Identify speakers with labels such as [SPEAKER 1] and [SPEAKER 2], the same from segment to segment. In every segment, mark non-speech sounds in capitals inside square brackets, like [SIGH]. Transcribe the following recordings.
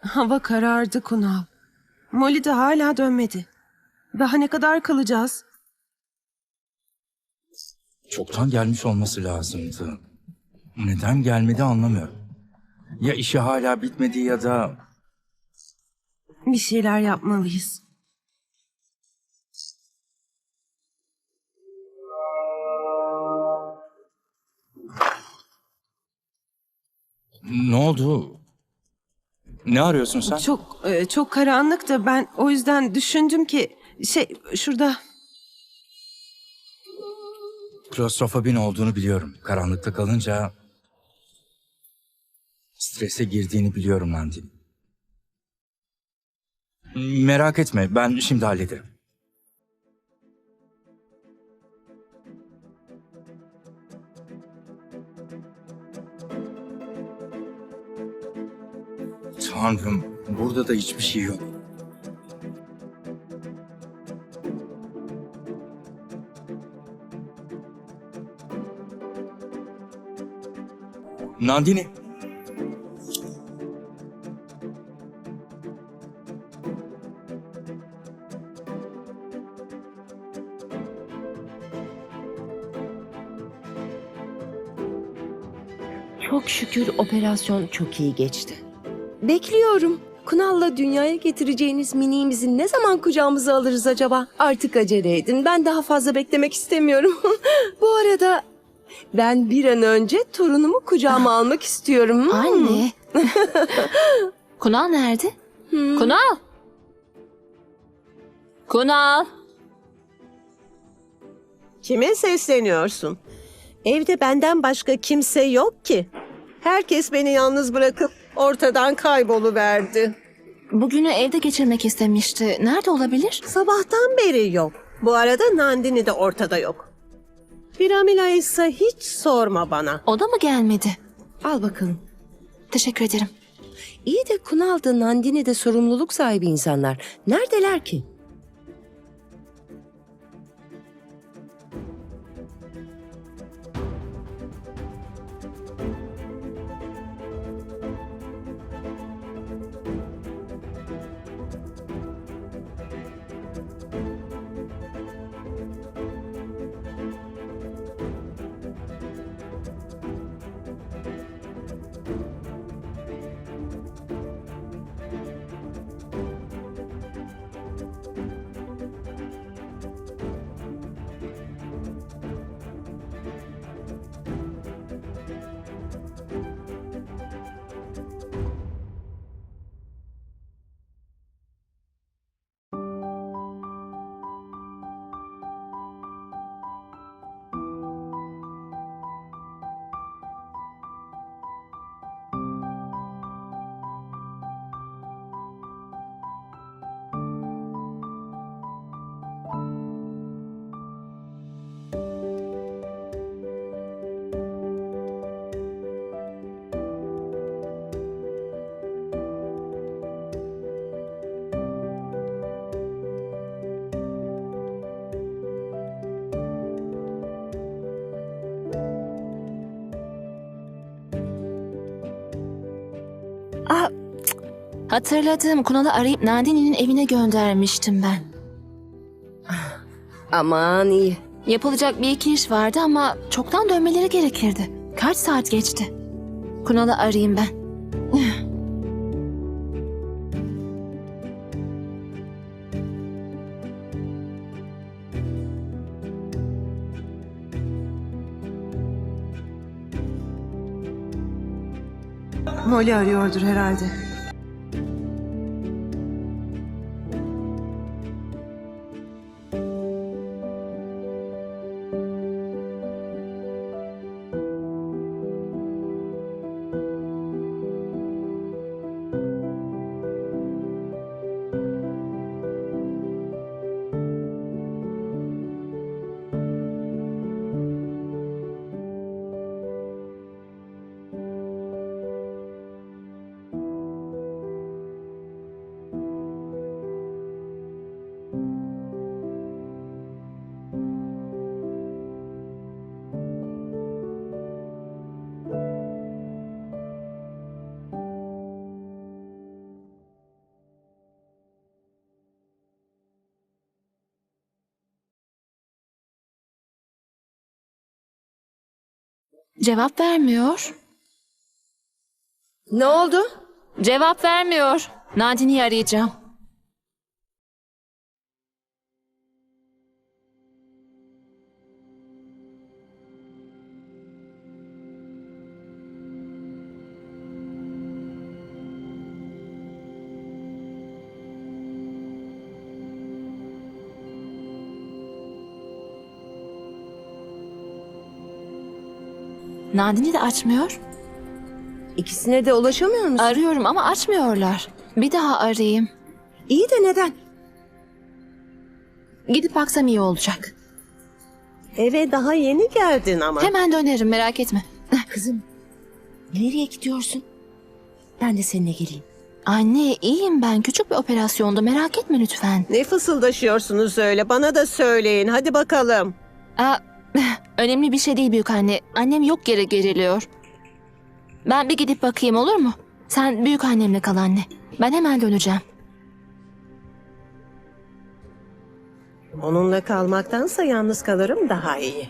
[SPEAKER 1] Hava karardı Kunav. Molly de hala dönmedi. Daha ne kadar kalacağız?
[SPEAKER 2] Çoktan gelmiş olması lazımdı. Neden gelmedi anlamıyorum. Ya işi hala bitmedi ya da
[SPEAKER 1] Bir şeyler yapmalıyız.
[SPEAKER 2] ne oldu? Ne arıyorsun sen?
[SPEAKER 1] Çok e, çok karanlık da ben o yüzden düşündüm ki şey şurada
[SPEAKER 2] Klostrofobin olduğunu biliyorum. Karanlıkta kalınca strese girdiğini biliyorum Nandi. Merak etme ben şimdi hallederim. Tanrım burada da hiçbir şey yok. Nandini.
[SPEAKER 3] Çok şükür operasyon çok iyi geçti. Bekliyorum. Kunal'la dünyaya getireceğiniz miniğimizi ne zaman kucağımıza alırız acaba? Artık acele edin. Ben daha fazla beklemek istemiyorum. [LAUGHS] Bu arada ben bir an önce torunumu kucağıma almak istiyorum. Hmm.
[SPEAKER 4] Anne. [LAUGHS] Kunal nerede? Kunal. Kunal.
[SPEAKER 5] Kime sesleniyorsun? Evde benden başka kimse yok ki. Herkes beni yalnız bırakıp ortadan kayboluverdi.
[SPEAKER 4] Bugünü evde geçirmek istemişti. Nerede olabilir?
[SPEAKER 5] Sabahtan beri yok. Bu arada Nandini de ortada yok. Piramila ise hiç sorma bana.
[SPEAKER 4] O da mı gelmedi?
[SPEAKER 3] Al bakalım.
[SPEAKER 4] Teşekkür ederim.
[SPEAKER 3] İyi de Kunal da Nandini de sorumluluk sahibi insanlar. Neredeler ki?
[SPEAKER 4] Hatırladım. Kunal'ı arayıp Nandini'nin evine göndermiştim ben.
[SPEAKER 3] Aman iyi.
[SPEAKER 4] Yapılacak bir iki iş vardı ama çoktan dönmeleri gerekirdi. Kaç saat geçti? Kunal'ı arayayım ben.
[SPEAKER 1] Molly arıyordur herhalde.
[SPEAKER 4] Cevap vermiyor.
[SPEAKER 3] Ne oldu?
[SPEAKER 4] Cevap vermiyor. Nadine'yi arayacağım. Nadine de açmıyor.
[SPEAKER 3] İkisine de ulaşamıyor musun?
[SPEAKER 4] Arıyorum ama açmıyorlar. Bir daha arayayım.
[SPEAKER 3] İyi de neden?
[SPEAKER 4] Gidip baksam iyi olacak.
[SPEAKER 5] Eve daha yeni geldin ama.
[SPEAKER 4] Hemen dönerim merak etme. [LAUGHS]
[SPEAKER 3] Kızım, nereye gidiyorsun? Ben de seninle geleyim.
[SPEAKER 4] Anne iyiyim ben. Küçük bir operasyonda merak etme lütfen.
[SPEAKER 5] Ne fısıldaşıyorsunuz öyle? Bana da söyleyin. Hadi bakalım.
[SPEAKER 4] Aa, önemli bir şey değil büyük anne. Annem yok yere geriliyor. Ben bir gidip bakayım olur mu? Sen büyük annemle kal anne. Ben hemen döneceğim.
[SPEAKER 5] Onunla kalmaktansa yalnız kalırım daha iyi.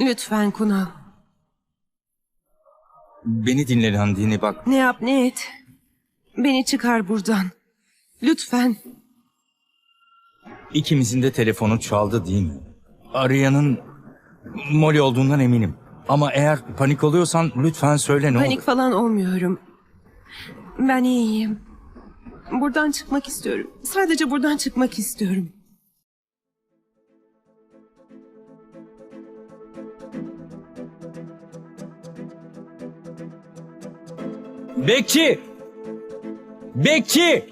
[SPEAKER 1] Lütfen Kunal.
[SPEAKER 2] Beni dinle Nandini bak.
[SPEAKER 1] Ne yap ne et. Beni çıkar buradan. Lütfen.
[SPEAKER 2] İkimizin de telefonu çaldı değil mi? Arayanın Molly olduğundan eminim. Ama eğer panik oluyorsan lütfen söyle ne
[SPEAKER 1] Panik
[SPEAKER 2] olur.
[SPEAKER 1] falan olmuyorum. Ben iyiyim. Buradan çıkmak istiyorum. Sadece buradan çıkmak istiyorum.
[SPEAKER 2] Bekçi! Bekçi!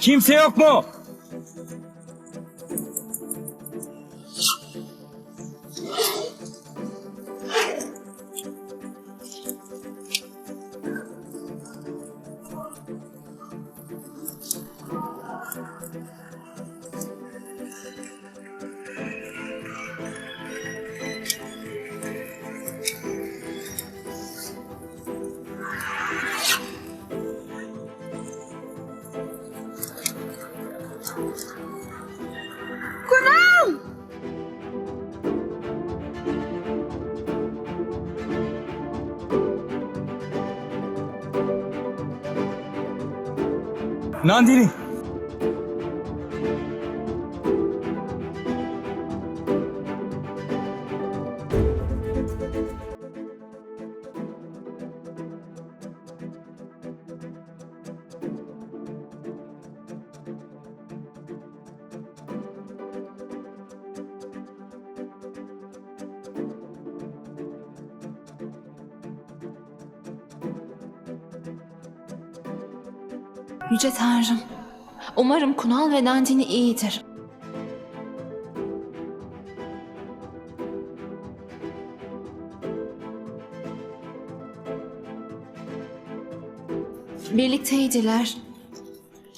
[SPEAKER 2] Kimse yok mu? Nandini!
[SPEAKER 4] Yüce Tanrım. Umarım Kunal ve Nandini iyidir. Birlikteydiler.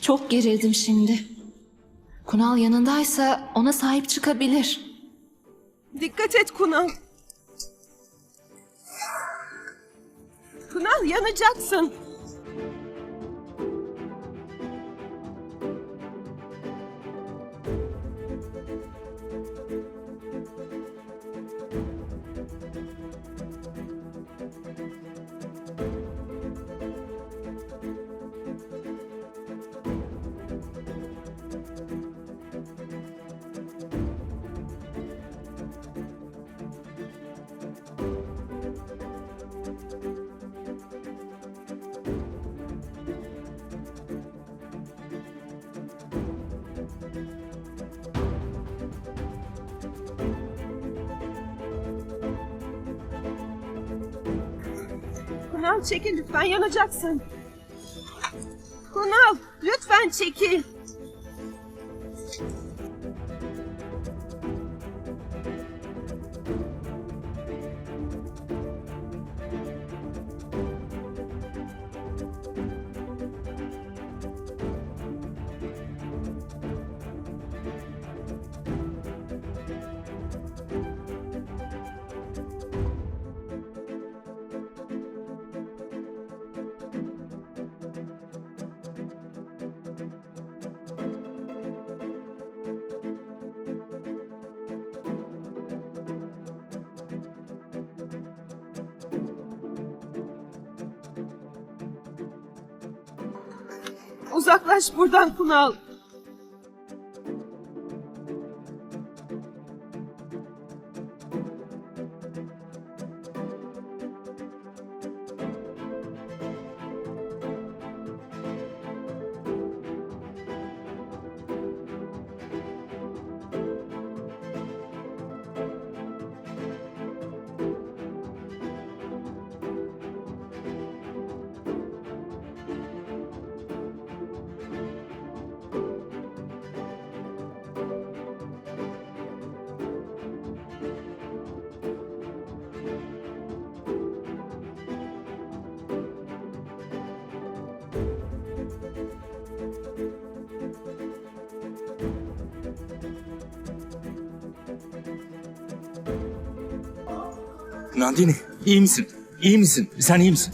[SPEAKER 4] Çok gerildim şimdi. Kunal yanındaysa ona sahip çıkabilir.
[SPEAKER 1] Dikkat et Kunal. Kunal yanacaksın. Kunal çekil lütfen yanacaksın. Kunal lütfen çekil. Uzaklaş buradan Kunal.
[SPEAKER 2] Nandini iyi misin? İyi misin? Sen iyi misin?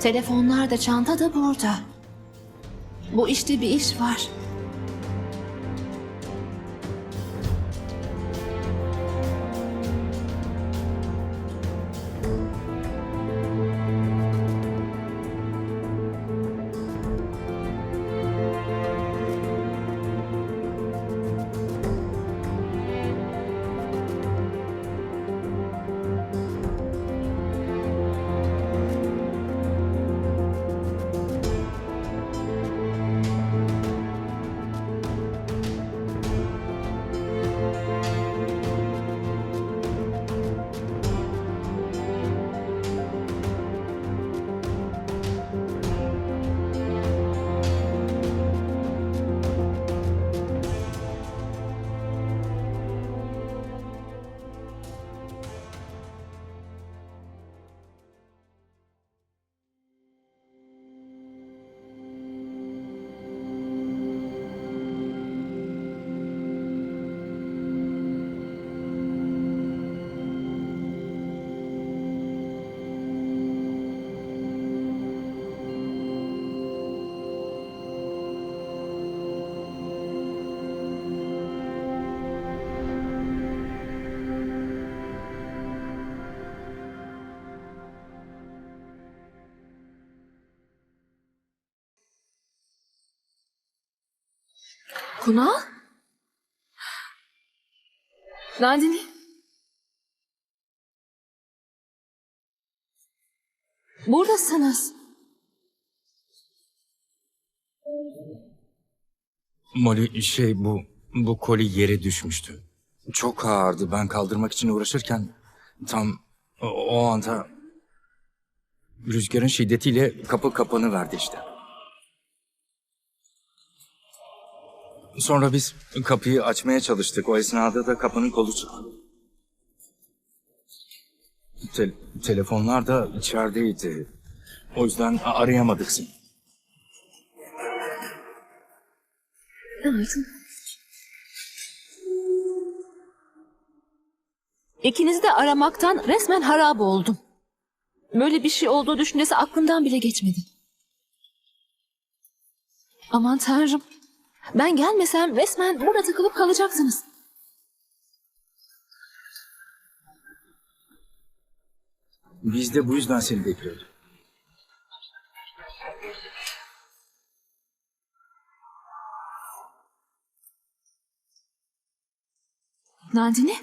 [SPEAKER 4] Telefonlar da çanta da burada. Bu işte bir iş var. Kunal? Nandini? Buradasınız.
[SPEAKER 2] Molly şey bu bu koli yere düşmüştü. Çok ağırdı. Ben kaldırmak için uğraşırken tam o, o anda rüzgarın şiddetiyle kapı kapanı verdi işte. Sonra biz kapıyı açmaya çalıştık. O esnada da kapının kolu çıktı. Te- telefonlar da içerideydi. O yüzden arayamadık seni.
[SPEAKER 4] İkinizi de aramaktan resmen harap oldum. Böyle bir şey olduğu düşüncesi aklımdan bile geçmedi. Aman tanrım. Ben gelmesem resmen burada takılıp kalacaksınız.
[SPEAKER 2] Biz de bu yüzden seni bekliyorduk.
[SPEAKER 4] Nandini?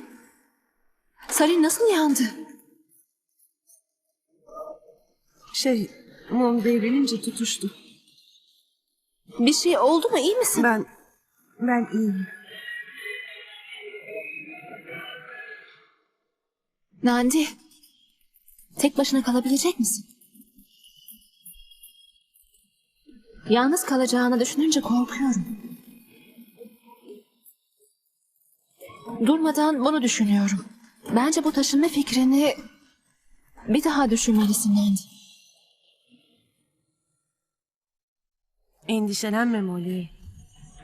[SPEAKER 4] Salin nasıl yandı?
[SPEAKER 1] Şey, mum devrilince tutuştu.
[SPEAKER 4] Bir şey oldu mu iyi misin?
[SPEAKER 1] Ben, ben iyiyim.
[SPEAKER 4] Nandi. Tek başına kalabilecek misin? Yalnız kalacağını düşününce korkuyorum. Durmadan bunu düşünüyorum. Bence bu taşınma fikrini bir daha düşünmelisin Nandi.
[SPEAKER 1] Endişelenme Molly.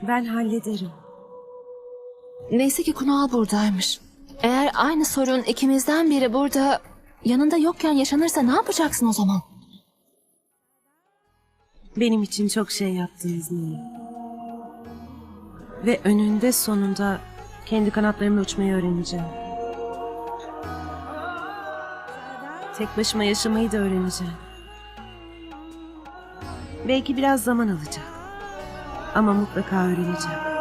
[SPEAKER 1] Ben hallederim.
[SPEAKER 4] Neyse ki Kunal buradaymış. Eğer aynı sorun ikimizden biri burada yanında yokken yaşanırsa ne yapacaksın o zaman?
[SPEAKER 1] Benim için çok şey yaptınız Nini. Ve önünde sonunda kendi kanatlarımla uçmayı öğreneceğim. Tek başıma yaşamayı da öğreneceğim. Belki biraz zaman alacak. Ama mutlaka öğreneceğim.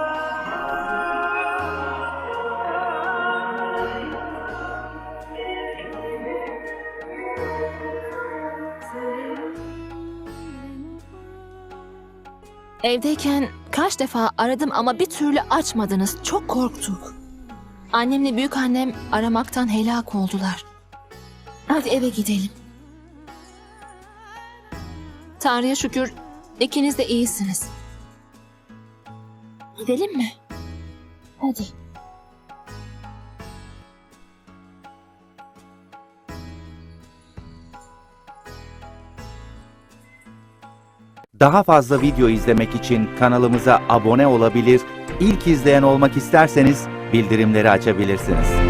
[SPEAKER 4] Evdeyken kaç defa aradım ama bir türlü açmadınız. Çok korktuk. Annemle büyük annem aramaktan helak oldular. Hadi eve gidelim. Tanrı'ya şükür ikiniz de iyisiniz. Gidelim mi? Hadi.
[SPEAKER 6] Daha fazla video izlemek için kanalımıza abone olabilir, ilk izleyen olmak isterseniz bildirimleri açabilirsiniz.